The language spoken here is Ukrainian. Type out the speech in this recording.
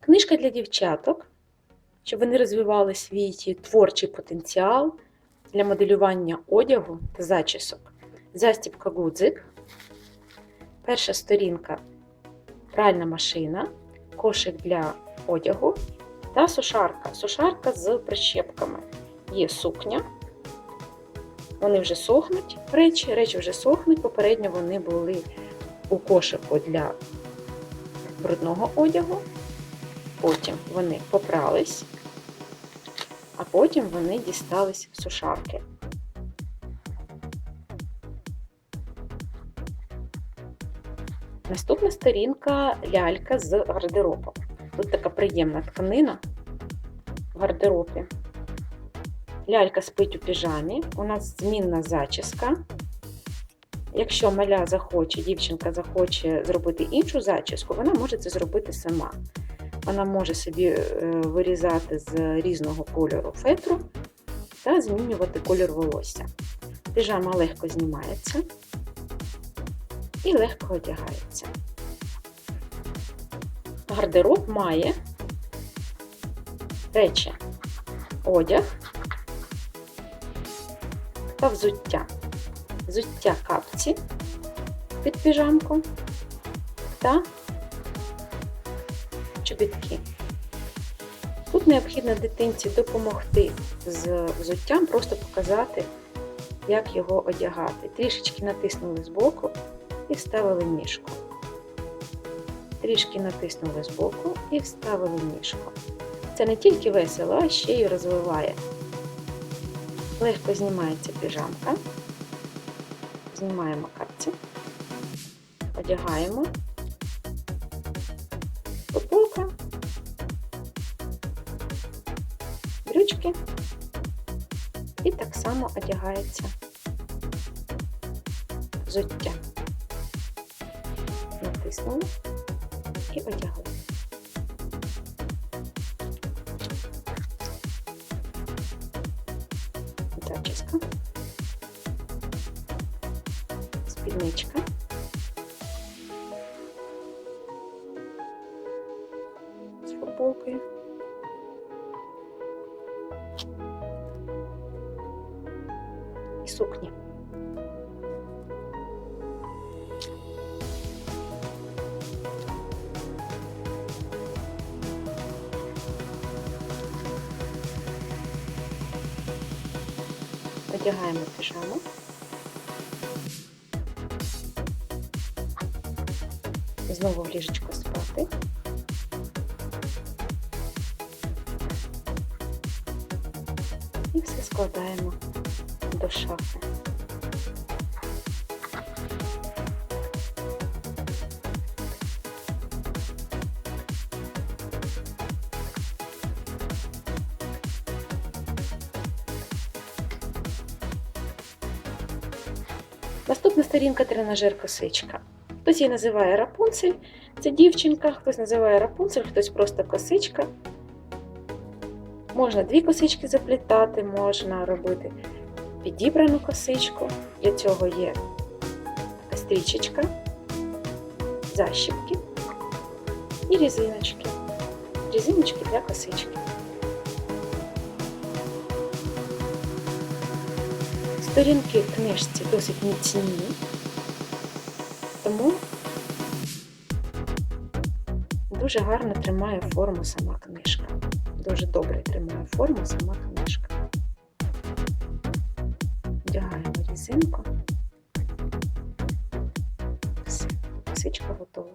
Книжка для дівчаток, щоб вони розвивали свій творчий потенціал для моделювання одягу та зачісок. Застібка гудзик. Перша сторінка пральна машина, кошик для одягу та сушарка. Сушарка з прищепками. Є сукня. Вони вже сохнуть речі, речі вже сохнуть. Попередньо вони були у кошику для брудного одягу. Потім вони попрались, а потім вони дістались в сушарки. Наступна сторінка лялька з гардеробом. Тут така приємна тканина в гардеробі. Лялька спить у піжамі. У нас змінна зачіска. Якщо маля захоче, дівчинка захоче зробити іншу зачіску, вона може це зробити сама. Вона може собі е, вирізати з різного кольору фетру та змінювати колір волосся. Піжама легко знімається і легко одягається. Гардероб має речі, одяг та взуття. Взуття капці під піжамку та чобітки. Тут необхідно дитинці допомогти з взуттям, просто показати, як його одягати. Трішечки натиснули збоку і вставили ніжку. Трішки натиснули збоку і вставили ніжку. Це не тільки весело, а ще й розвиває. Легко знімається піжамка. Знімаємо капці, одягаємо брючки і так само одягається взуття. Натиснули і одягли. Зачіска, спідничка. з футболкою. І сукні. Одягаємо піжаму. Знову в ліжечко спати. Все складаємо до шафи. Наступна сторінка тренажер косичка. Хтось її називає рапунцель, це дівчинка, хтось називає рапунцель, хтось просто косичка. Можна дві косички заплітати, можна робити підібрану косичку. Для цього є стрічечка, защіпки і різиночки. Різиночки для косички. Сторінки в книжці досить міцні, тому дуже гарно тримає форму сама книжка. Дуже добре тримає форму сама книжка. Вдягаємо різинку. Все, косичка готова.